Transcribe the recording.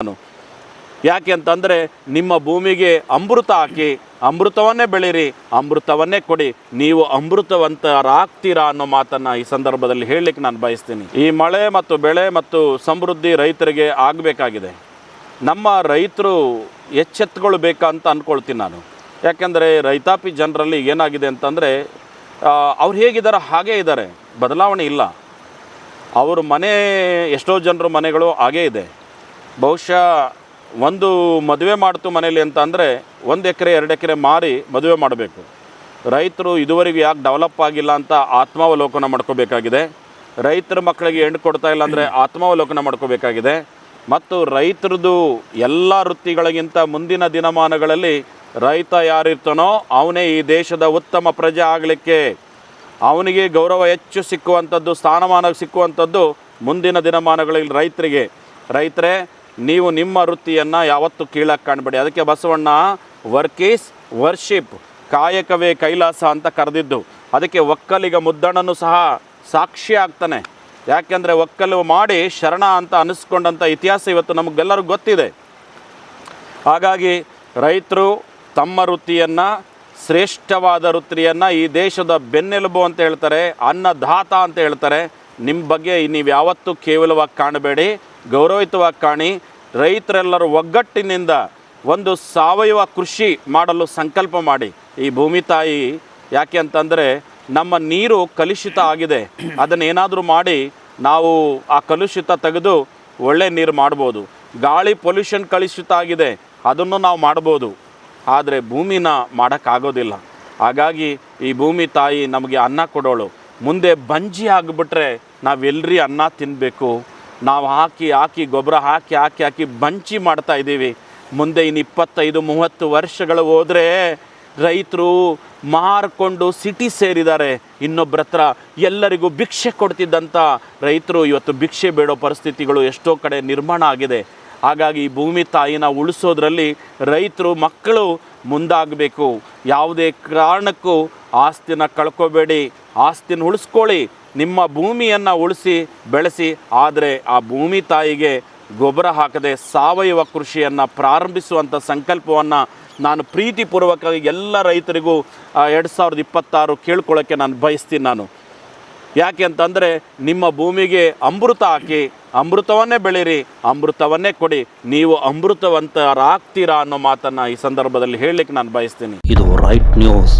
ನಾನು. ಯಾಕೆ ಅಂತಂದರೆ ನಿಮ್ಮ ಭೂಮಿಗೆ ಅಮೃತ ಹಾಕಿ, ಅಮೃತವನ್ನೇ ಬೆಳೀರಿ, ಅಮೃತವನ್ನೇ ಕೊಡಿ. ನೀವು ಅಮೃತವಂತರಾಗ್ತೀರಾ ಅನ್ನೋ ಮಾತನ್ನು ಈ ಸಂದರ್ಭದಲ್ಲಿ ಹೇಳಲಿಕ್ಕೆ ನಾನು ಬಯಸ್ತೀನಿ. ಈ ಮಳೆ ಮತ್ತು ಬೆಳೆ ಮತ್ತು ಸಮೃದ್ಧಿ ರೈತರಿಗೆ ಆಗಬೇಕಾಗಿದೆ. ನಮ್ಮ ರೈತರು ಎಚ್ಚೆತ್ತುಕೊಳ್ಬೇಕಂತ ಅಂದ್ಕೊಳ್ತೀನಿ ನಾನು. ಯಾಕೆಂದರೆ ರೈತಾಪಿ ಜನರಲ್ಲಿ ಏನಾಗಿದೆ ಅಂತಂದರೆ ಅವ್ರು ಹೇಗಿದ್ದಾರೆ ಹಾಗೇ ಇದ್ದಾರೆ. ಬದಲಾವಣೆ ಇಲ್ಲ. ಅವ್ರ ಮನೆ, ಎಷ್ಟೋ ಜನರ ಮನೆಗಳು ಹಾಗೇ ಇದೆ. ಬಹುಶಃ ಒಂದು ಮದುವೆ ಮಾಡ್ತು ಮನೇಲಿ ಅಂತ ಅಂದರೆ ಒಂದು ಎಕರೆ, ಎರಡು ಎಕರೆ ಮಾರಿ ಮದುವೆ ಮಾಡಬೇಕು. ರೈತರು ಇದುವರೆಗೂ ಯಾಕೆ ಡೆವಲಪ್ ಆಗಿಲ್ಲ ಅಂತ ಆತ್ಮಾವಲೋಕನ ಮಾಡ್ಕೋಬೇಕಾಗಿದೆ. ರೈತರ ಮಕ್ಕಳಿಗೆ ಹೆಣ್ಣು ಕೊಡ್ತಾ ಇಲ್ಲ ಅಂದರೆ ಆತ್ಮಾವಲೋಕನ ಮಾಡ್ಕೋಬೇಕಾಗಿದೆ. ಮತ್ತು ರೈತರದು ಎಲ್ಲ ವೃತ್ತಿಗಳಿಗಿಂತ ಮುಂದಿನ ದಿನಮಾನಗಳಲ್ಲಿ ರೈತ ಯಾರಿರ್ತಾನೋ ಅವನೇ ಈ ದೇಶದ ಉತ್ತಮ ಪ್ರಜೆ ಆಗಲಿಕ್ಕೆ ಅವನಿಗೆ ಗೌರವ ಹೆಚ್ಚು ಸಿಕ್ಕುವಂಥದ್ದು, ಸ್ಥಾನಮಾನ ಸಿಕ್ಕುವಂಥದ್ದು ಮುಂದಿನ ದಿನಮಾನಗಳಲ್ಲಿ ರೈತರಿಗೆ. ರೈತರೇ ನೀವು ನಿಮ್ಮ ವೃತ್ತಿಯನ್ನು ಯಾವತ್ತೂ ಕೀಳಕ್ಕೆ ಕಾಣಬೇಡಿ. ಅದಕ್ಕೆ ಬಸವಣ್ಣ ವರ್ಕ್ ಈಸ್ ವರ್ಷಿಪ್ ಕಾಯಕವೇ ಕೈಲಾಸ ಅಂತ ಕರೆದಿದ್ದು. ಅದಕ್ಕೆ ಒಕ್ಕಲಿಗ ಮುದ್ದಣ್ಣನು ಸಹ ಸಾಕ್ಷಿ ಆಗ್ತಾನೆ. ಯಾಕೆಂದರೆ ಒಕ್ಕಲು ಮಾಡಿ ಶರಣ ಅಂತ ಅನಿಸ್ಕೊಂಡಂಥ ಇತಿಹಾಸ ಇವತ್ತು ನಮಗೆಲ್ಲರಿಗೂ ಗೊತ್ತಿದೆ. ಹಾಗಾಗಿ ರೈತರು ತಮ್ಮ ವೃತ್ತಿಯನ್ನು, ಶ್ರೇಷ್ಠವಾದ ವೃತ್ತಿಯನ್ನು ಈ ದೇಶದ ಬೆನ್ನೆಲುಬು ಅಂತ ಹೇಳ್ತಾರೆ, ಅನ್ನದಾತ ಅಂತ ಹೇಳ್ತಾರೆ. ನಿಮ್ಮ ಬಗ್ಗೆ ನೀವು ಯಾವತ್ತೂ ಕೇವಲವಾಗಿ ಕಾಣಬೇಡಿ ಗೌರವಿತವಾಗಿ ಕಾಣಿ. ರೈತರೆಲ್ಲರೂ ಒಗ್ಗಟ್ಟಿನಿಂದ ಒಂದು ಸಾವಯವ ಕೃಷಿ ಮಾಡಲು ಸಂಕಲ್ಪ ಮಾಡಿ. ಈ ಭೂಮಿ ತಾಯಿ ಯಾಕೆ ಅಂತಂದರೆ ನಮ್ಮ ನೀರು ಕಲುಷಿತ ಆಗಿದೆ. ಅದನ್ನೇನಾದರೂ ಮಾಡಿ ನಾವು ಆ ಕಲುಷಿತ ತೆಗೆದು ಒಳ್ಳೆ ನೀರು ಮಾಡ್ಬೋದು. ಗಾಳಿ ಪೊಲ್ಯೂಷನ್ ಕಲುಷಿತ ಆಗಿದೆ. ಅದನ್ನು ನಾವು ಮಾಡ್ಬೋದು. ಆದರೆ ಭೂಮಿನ ಮಾಡೋಕ್ಕಾಗೋದಿಲ್ಲ. ಹಾಗಾಗಿ ಈ ಭೂಮಿ ತಾಯಿ ನಮಗೆ ಅನ್ನ ಕೊಡೋಳು. ಮುಂದೆ ಬಂಜಿ ಆಗಿಬಿಟ್ರೆ ನಾವೆಲ್ಲರಿ ಅನ್ನ ತಿನ್ನಬೇಕು ನಾವು ಹಾಕಿ ಹಾಕಿ, ಗೊಬ್ಬರ ಹಾಕಿ ಹಾಕಿ ಹಾಕಿ ಬಂಚಿ ಮಾಡ್ತಾ ಇದ್ದೀವಿ. ಮುಂದೆ ಇನ್ನು ಇಪ್ಪತ್ತೈದು, ಮೂವತ್ತು ವರ್ಷಗಳು ಹೋದರೆ ರೈತರು ಮಾರ್ಕೊಂಡು ಸಿಟಿ ಸೇರಿದ್ದಾರೆ. ಇನ್ನೊಬ್ಬರ ಹತ್ರ ಎಲ್ಲರಿಗೂ ಭಿಕ್ಷೆ ಕೊಡ್ತಿದ್ದಂಥ ರೈತರು ಇವತ್ತು ಭಿಕ್ಷೆ ಬೇಡೋ ಪರಿಸ್ಥಿತಿಗಳು ಎಷ್ಟೋ ಕಡೆ ನಿರ್ಮಾಣ ಆಗಿದೆ. ಹಾಗಾಗಿ ಈ ಭೂಮಿ ತಾಯಿನ ಉಳಿಸೋದ್ರಲ್ಲಿ ರೈತರು, ಮಕ್ಕಳು ಮುಂದಾಗಬೇಕು. ಯಾವುದೇ ಕಾರಣಕ್ಕೂ ಆಸ್ತಿನ ಕಳ್ಕೊಬೇಡಿ, ಆಸ್ತಿನ ಉಳಿಸ್ಕೊಳ್ಳಿ. ನಿಮ್ಮ ಭೂಮಿಯನ್ನು ಉಳಿಸಿ, ಬೆಳೆಸಿ, ಆದರೆ ಆ ಭೂಮಿ ತಾಯಿಗೆ ಗೊಬ್ಬರ ಹಾಕದೆ ಸಾವಯವ ಕೃಷಿಯನ್ನು ಪ್ರಾರಂಭಿಸುವಂಥ ಸಂಕಲ್ಪವನ್ನು ನಾನು ಪ್ರೀತಿಪೂರ್ವಕವಾಗಿ ಎಲ್ಲ ರೈತರಿಗೂ ಎರಡು ಸಾವಿರದ ಇಪ್ಪತ್ತಾರು ಕೇಳ್ಕೊಳ್ಳೋಕ್ಕೆ ನಾನು ಬಯಸ್ತೀನಿ ನಾನು. ಯಾಕೆ ಅಂತಂದರೆ ನಿಮ್ಮ ಭೂಮಿಗೆ ಅಮೃತ ಹಾಕಿ, ಅಮೃತವನ್ನೇ ಬೆಳೀರಿ, ಅಮೃತವನ್ನೇ ಕೊಡಿ, ನೀವು ಅಮೃತವಂತರಾಗ್ತೀರಾ ಅನ್ನೋ ಮಾತನ್ನು ಈ ಸಂದರ್ಭದಲ್ಲಿ ಹೇಳಲಿಕ್ಕೆ ನಾನು ಬಯಸ್ತೀನಿ. ಇದು ರೈಟ್ ನ್ಯೂಸ್